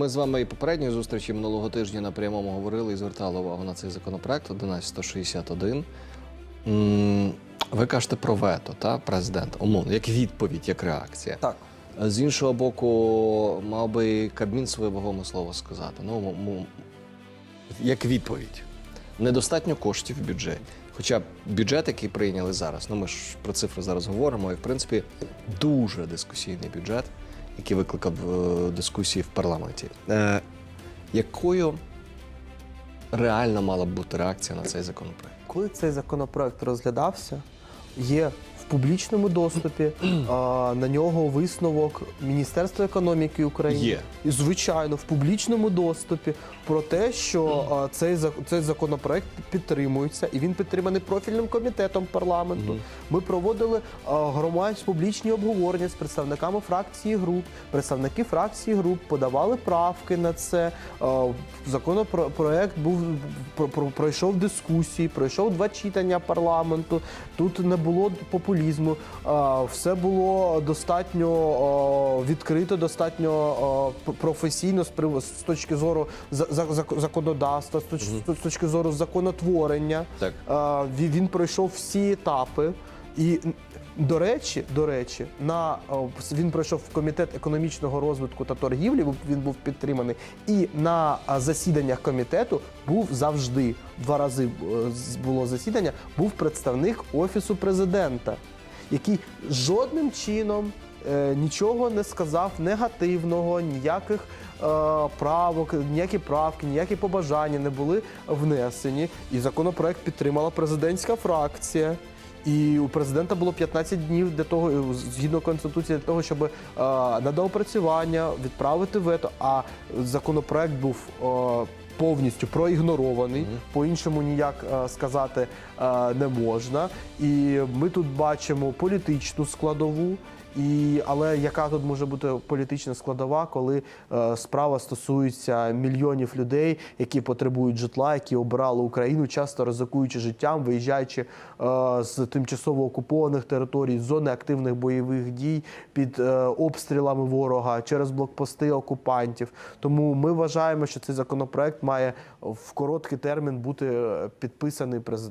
Ми з вами і попередньої зустрічі минулого тижня на прямому говорили і звертали увагу на цей законопроект 11161. М, Ви кажете про вето, та президент, умовно, як відповідь, як реакція. Так. З іншого боку, мав би Кабмін своє вагоме слово сказати. Ну, як відповідь. Недостатньо коштів в бюджеті. Хоча бюджет, який прийняли зараз, ну ми ж про цифри зараз говоримо, і в принципі дуже дискусійний бюджет, який викликав е, дискусії в парламенті. Е, якою реально мала б бути реакція на цей законопроект? Коли цей законопроект розглядався, є публічному доступі а, на нього висновок Міністерства економіки України. Є. І, звичайно, в публічному доступі про те, що а, цей, цей законопроект підтримується, і він підтриманий профільним комітетом парламенту. Ми проводили а, громадські публічні обговорення з представниками фракції груп. Представники фракції груп подавали правки на це. А, Законопроект був про- про- пройшов дискусії, пройшов два читання парламенту. Тут не було популізму. Все було достатньо відкрито, достатньо професійно з точки зору за- за- зак- законодавства, з точки зору законотворення. Так. Він пройшов всі етапи. І до речі, до речі, на він пройшов в комітет економічного розвитку та торгівлі. Він був підтриманий. І на засіданнях комітету був завжди два рази е, було засідання. Був представник офісу президента, який жодним чином е, нічого не сказав негативного, ніяких е, правок, ніякі правки, ніякі побажання не були внесені. І законопроект підтримала президентська фракція. І у президента було 15 днів для того, згідно конституції, для того, щоб е, на доопрацювання відправити вето. А законопроект був е, повністю проігнорований. По-іншому ніяк е, сказати е, не можна. І ми тут бачимо політичну складову. І, але яка тут може бути політична складова, коли е, справа стосується мільйонів людей, які потребують житла, які обирали Україну, часто ризикуючи життям, виїжджаючи е, з тимчасово окупованих територій, з зони активних бойових дій під е, обстрілами ворога через блокпости окупантів. Тому ми вважаємо, що цей законопроект має в короткий термін бути е, підписаний президентом.